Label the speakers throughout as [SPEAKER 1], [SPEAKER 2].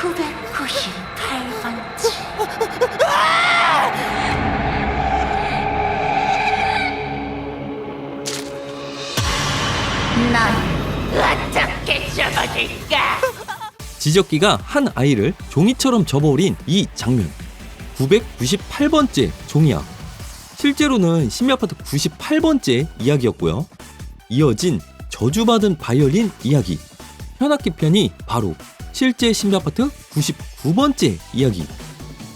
[SPEAKER 1] 998번째. 넌 어떻게 접어질까?
[SPEAKER 2] 지적기가 한 아이를 종이처럼 접어버린 이 장면. 998번째 종이야. 실제로는 신비아파트 98번째 이야기였고요. 이어진 저주받은 바이올린 이야기. 현악기 편이 바로 실제 신비아파트 99번째 이야기.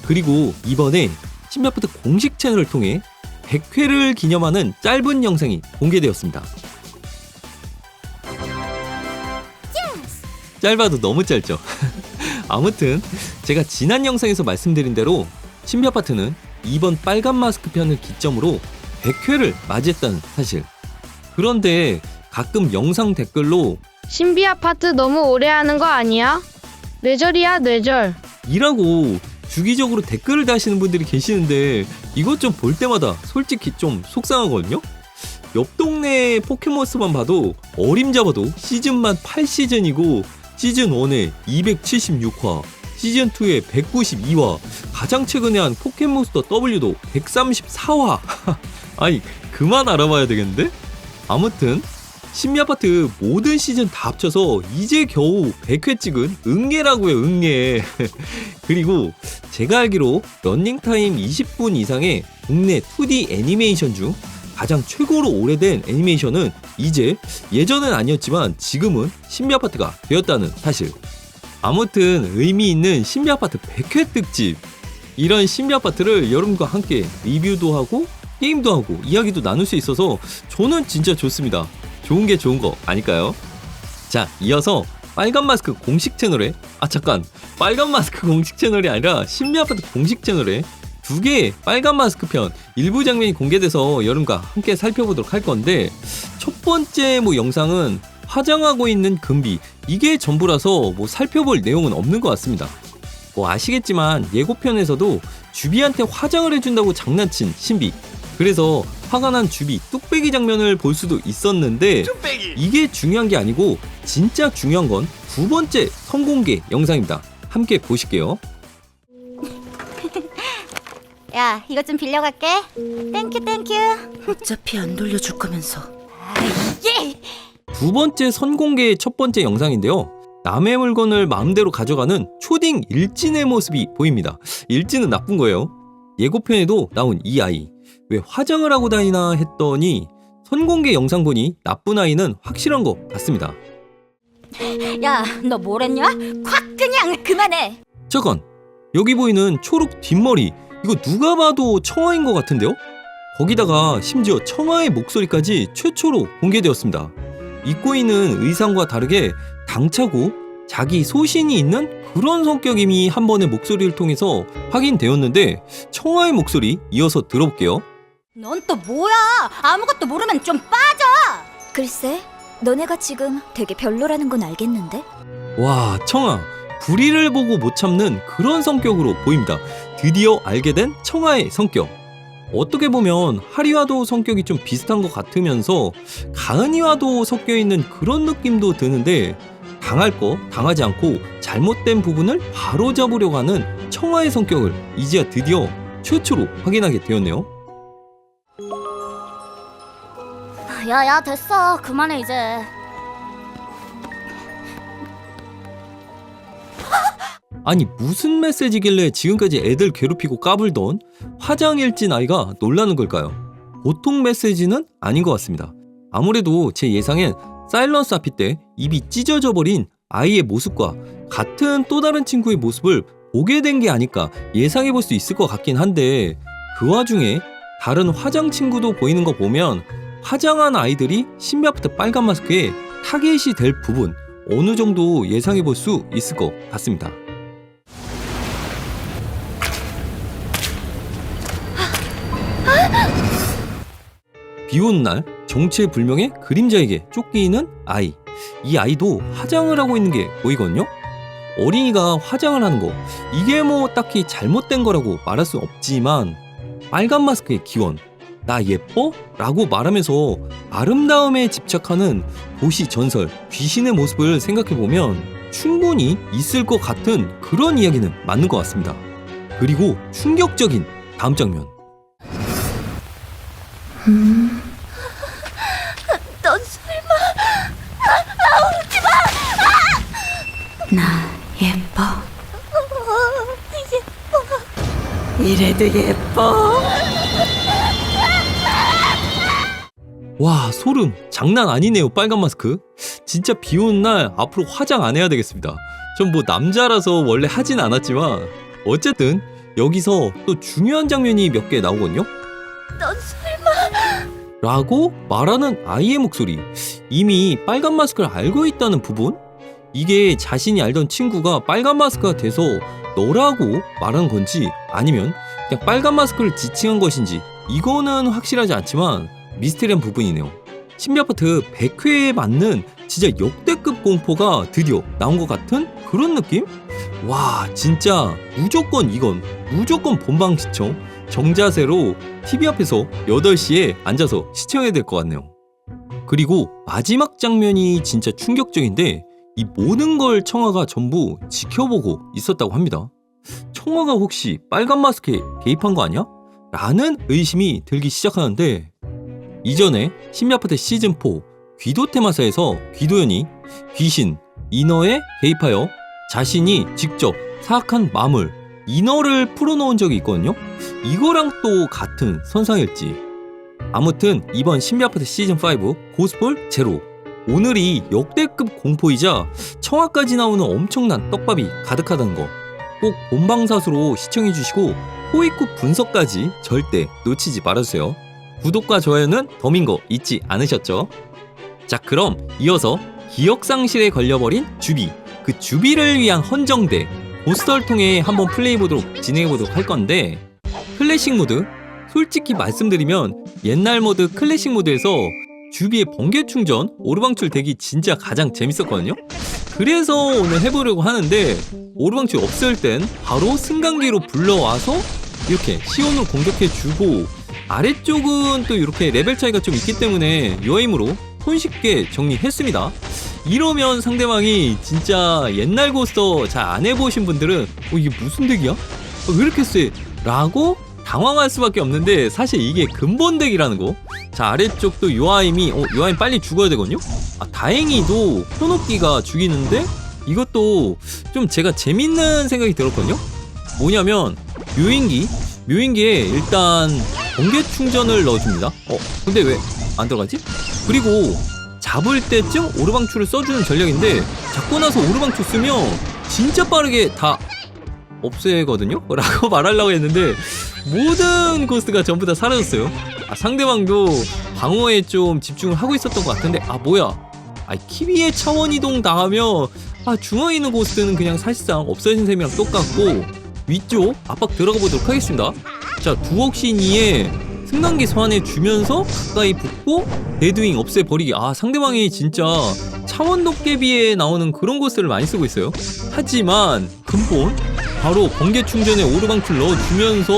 [SPEAKER 2] 그리고 이번에 신비아파트 공식 채널을 통해 100회를 기념하는 짧은 영상이 공개되었습니다. 짧아도 너무 짧죠. 아무튼 제가 지난 영상에서 말씀드린 대로 신비 아파트는 이번 빨간 마스크 편을 기점으로 100회를 맞이했다는 사실. 그런데 가끔 영상 댓글로
[SPEAKER 3] 신비 아파트 너무 오래 하는 거 아니야? 뇌절이야 뇌절.
[SPEAKER 2] 이라고 주기적으로 댓글을 다시는 분들이 계시는데 이것 좀 볼 때마다 솔직히 좀 속상하거든요. 옆 동네 포켓몬스만 봐도 어림잡아도 시즌만 8시즌이고 시즌 1에 276화, 시즌 2에 192화, 가장 최근에 한 포켓몬스터 W도 134화. 아니 그만 알아봐야 되겠는데? 아무튼 신비 아파트 모든 시즌 다 합쳐서 이제 겨우 100회 찍은 응애라고요 응애. 그리고 제가 알기로 런닝타임 20분 이상의 국내 2D 애니메이션 중 가장 최고로 오래된 애니메이션은 이제 예전은 아니었지만 지금은 신비 아파트가 되었다는 사실. 아무튼 의미 있는 신비 아파트 100회 특집. 이런 신비 아파트를 여러분과 함께 리뷰도 하고 게임도 하고 이야기도 나눌 수 있어서 저는 진짜 좋습니다 좋은 게 좋은 거 아닐까요? 자, 이어서 빨간 마스크 공식 채널에 아 잠깐 빨간 마스크 공식 채널이 아니라 신비 아파트 공식 채널에 두 개의 빨간 마스크 편 일부 장면이 공개돼서 여러분과 함께 살펴보도록 할 건데 첫 번째 뭐 영상은 화장하고 있는 금비 이게 전부라서 뭐 살펴볼 내용은 없는 것 같습니다. 뭐 아시겠지만 예고편에서도 주비한테 화장을 해준다고 장난친 신비 그래서 화가 난 주비 뚝배기 장면을 볼 수도 있었는데 이게 중요한 게 아니고 진짜 중요한 건 두 번째 선공개 영상입니다. 함께 보실게요.
[SPEAKER 1] 야, 이것 좀 빌려갈게. 땡큐, 땡큐.
[SPEAKER 4] 어차피 안 돌려줄 거면서
[SPEAKER 1] 예!
[SPEAKER 2] 두 번째 선공개의 첫 번째 영상인데요. 남의 물건을 마음대로 가져가는 초딩 일진의 모습이 보입니다. 일진은 나쁜 거예요. 예고편에도 나온 이 아이. 왜 화장을 하고 다니나 했더니 선공개 영상 보니 나쁜 아이는 확실한 것 같습니다.
[SPEAKER 1] 야, 너 뭐랬냐? 콱 그냥 그만해.
[SPEAKER 2] 잠깐 여기 보이는 초록 뒷머리 이거 누가 봐도 청아인 것 같은데요? 거기다가 심지어 청아의 목소리까지 최초로 공개되었습니다. 입고 있는 의상과 다르게 당차고 자기 소신이 있는 그런 성격임이 한 번의 목소리를 통해서 확인되었는데 청아의 목소리 이어서 들어볼게요.
[SPEAKER 1] 넌 또 뭐야? 아무것도 모르면 좀 빠져.
[SPEAKER 4] 글쎄 너네가 지금 되게 별로라는 건 알겠는데
[SPEAKER 2] 와 청아 불의를 보고 못 참는 그런 성격으로 보입니다. 드디어 알게 된 청아의 성격. 어떻게 보면 하리와도 성격이 좀 비슷한 것 같으면서 가은이와도 섞여 있는 그런 느낌도 드는데 당할 거 당하지 않고 잘못된 부분을 바로 잡으려고 하는 청아의 성격을 이제야 드디어 최초로 확인하게 되었네요.
[SPEAKER 1] 야, 야, 됐어. 그만해 이제.
[SPEAKER 2] 아니 무슨 메시지길래 지금까지 애들 괴롭히고 까불던 화장일진 아이가 놀라는 걸까요? 보통 메시지는 아닌 것 같습니다. 아무래도 제 예상엔 사일런스 아피 때 입이 찢어져 버린 아이의 모습과 같은 또 다른 친구의 모습을 보게 된 게 아닐까 예상해 볼 수 있을 것 같긴 한데 그 와중에 다른 화장 친구도 보이는 거 보면 화장한 아이들이 신비 아파트 빨간 마스크에 타겟이 될 부분 어느 정도 예상해 볼 수 있을 것 같습니다. 비 오는 날 정체불명의 그림자에게 쫓기는 아이. 이 아이도 화장을 하고 있는 게 보이거든요. 어린이가 화장을 하는 거 이게 뭐 딱히 잘못된 거라고 말할 수 없지만 빨간 마스크의 기원 나 예뻐? 라고 말하면서 아름다움에 집착하는 도시 전설 귀신의 모습을 생각해 보면 충분히 있을 것 같은 그런 이야기는 맞는 것 같습니다. 그리고 충격적인 다음 장면.
[SPEAKER 4] 넌 설마
[SPEAKER 5] 나 예뻐.
[SPEAKER 4] 예뻐.
[SPEAKER 5] 이래도 예뻐.
[SPEAKER 2] 와 소름. 장난 아니네요 빨간 마스크. 진짜 비 오는 날 앞으로 화장 안 해야 되겠습니다. 전 뭐 남자라서 원래 하진 않았지만 어쨌든 여기서 또 중요한 장면이 몇 개 나오거든요?
[SPEAKER 4] 넌 설마.
[SPEAKER 2] 라고 말하는 아이의 목소리. 이미 빨간 마스크를 알고 있다는 부분? 이게 자신이 알던 친구가 빨간 마스크가 돼서 너라고 말한 건지 아니면 그냥 빨간 마스크를 지칭한 것인지 이거는 확실하지 않지만 미스테리한 부분이네요 신비아파트 100회에 맞는 진짜 역대급 공포가 드디어 나온 것 같은 그런 느낌? 와 진짜 무조건 이건 무조건 본방 시청 정자세로 TV 앞에서 8시에 앉아서 시청해야 될 것 같네요. 그리고 마지막 장면이 진짜 충격적인데 이 모든 걸 청아가 전부 지켜보고 있었다고 합니다. 청아가 혹시 빨간 마스크에 개입한 거 아니야? 라는 의심이 들기 시작하는데 이전에 신비아파트 시즌4 귀도 테마사에서 귀도연이 귀신, 인어에 개입하여 자신이 직접 사악한 마물, 인어를 풀어놓은 적이 있거든요. 이거랑 또 같은 선상일지. 아무튼 이번 신비아파트 시즌5 고스볼 제로. 오늘이 역대급 공포이자 청아까지 나오는 엄청난 떡밥이 가득하다는 거. 꼭 본방사수로 시청해주시고 호이쿠 분석까지 절대 놓치지 말아주세요. 구독과 좋아요는 덤인 거 잊지 않으셨죠? 자 그럼 이어서 기억상실에 걸려버린 주비. 그 주비를 위한 헌정대 보스터를 통해 한번 플레이보도록 진행해보도록 할 건데 클래식 모드. 솔직히 말씀드리면 옛날 모드 클래식 모드에서 주비의 번개 충전 오르방출 덱이 진짜 가장 재밌었거든요? 그래서 오늘 해보려고 하는데 오르방출 없을 땐 바로 승강기로 불러와서 이렇게 시온으로 공격해주고 아래쪽은 또 이렇게 레벨 차이가 좀 있기 때문에 요아임으로 손쉽게 정리했습니다 이러면 상대방이 진짜 옛날 고스터 잘 안 해보신 분들은 어 이게 무슨 덱이야? 어, 왜 이렇게 세? 라고 당황할 수밖에 없는데 사실 이게 근본 덱이라는 거. 자 아래쪽도 요아임이 어 요아임 빨리 죽어야 되거든요. 아 다행히도 현옥기가 죽이는데 이것도 좀 제가 재밌는 생각이 들었거든요. 뭐냐면 묘인기 묘인기에 일단 번개 충전을 넣어줍니다. 어 근데 왜 안 들어가지? 그리고 잡을 때쯤 오르방출을 써주는 전략인데 잡고 나서 오르방출 쓰면 진짜 빠르게 다 없애거든요? 라고 말하려고 했는데 모든 고스트가 전부 다 사라졌어요 아, 상대방도 방어에 좀 집중을 하고 있었던 것 같은데 아 뭐야 아 키위에 차원 이동 당하면 아 중앙에 있는 고스트는 그냥 사실상 없어진 셈이랑 똑같고 위쪽 압박 들어가 보도록 하겠습니다 자 두억신이에 승강기 소환해 주면서 가까이 붙고 데드윙 없애버리기. 아 상대방이 진짜 차원 도깨비에 나오는 그런 고스를 많이 쓰고 있어요. 하지만 근본 바로 번개 충전에 오르방출 넣어주면서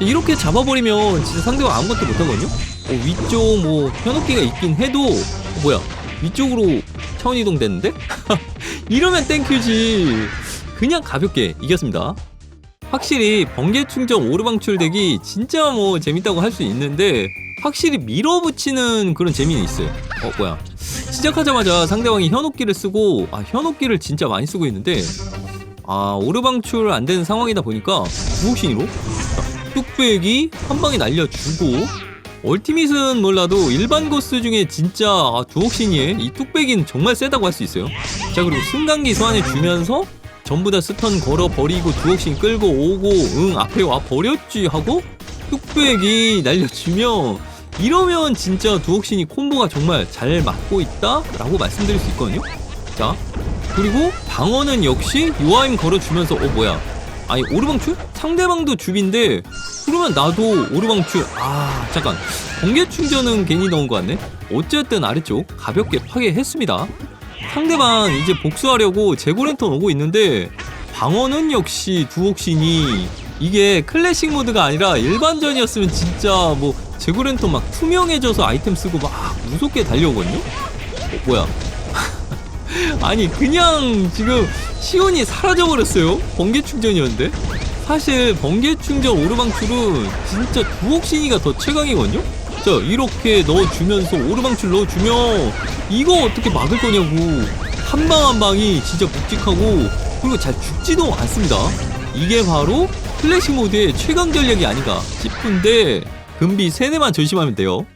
[SPEAKER 2] 이렇게 잡아버리면 진짜 상대방 아무것도 못하거든요? 어, 위쪽 뭐 현혹기가 있긴 해도 어, 뭐야 위쪽으로 차원 이동 됐는데? 이러면 땡큐지. 그냥 가볍게 이겼습니다 확실히 번개 충전 오르방출 덱이 진짜 뭐 재밌다고 할 수 있는데 확실히 밀어붙이는 그런 재미는 있어요. 어 뭐야? 시작하자마자 상대방이 현혹기를 쓰고 아 현혹기를 진짜 많이 쓰고 있는데 아 오르방출 안 되는 상황이다 보니까 구옥신으로 뚝배기 한 방에 날려주고 얼티밋은 몰라도 일반 고스 중에 진짜 아, 두옥신이의 이 뚝배기는 정말 세다고 할 수 있어요. 자 그리고 승강기 소환해 주면서 전부 다 스턴 걸어 버리고 두옥신 끌고 오고 응 앞에 와 버렸지 하고 뚝배기 날려주면 이러면 진짜 두옥신이 콤보가 정말 잘 맞고 있다 라고 말씀드릴 수 있거든요. 자 그리고 방어는 역시 요아임 걸어주면서 어 뭐야? 아니 오르방출? 상대방도 줍인데 그러면 나도 오르방출. 아 잠깐. 번개 충전은 괜히 넣은 것 같네. 어쨌든 아래쪽 가볍게 파괴했습니다 상대방 이제 복수하려고 제고랜턴 오고 있는데 방어는 역시 두옥신이 이게 클래식 모드가 아니라 일반전이었으면 진짜 뭐 제고랜턴 막 투명해져서 아이템 쓰고 막 무섭게 달려오거든요? 어, 뭐야? 아니 그냥 지금 시온이 사라져버렸어요. 번개 충전이었는데? 사실 번개 충전 오르방출은 진짜 두옥신이가 더 최강이거든요 자 이렇게 넣어주면서 오르방출 넣어주면 이거 어떻게 막을 거냐고. 한 방 한 방이 진짜 묵직하고 그리고 잘 죽지도 않습니다. 이게 바로 플래시 모드의 최강 전략이 아닌가 싶은데 금비 세네만 조심하면 돼요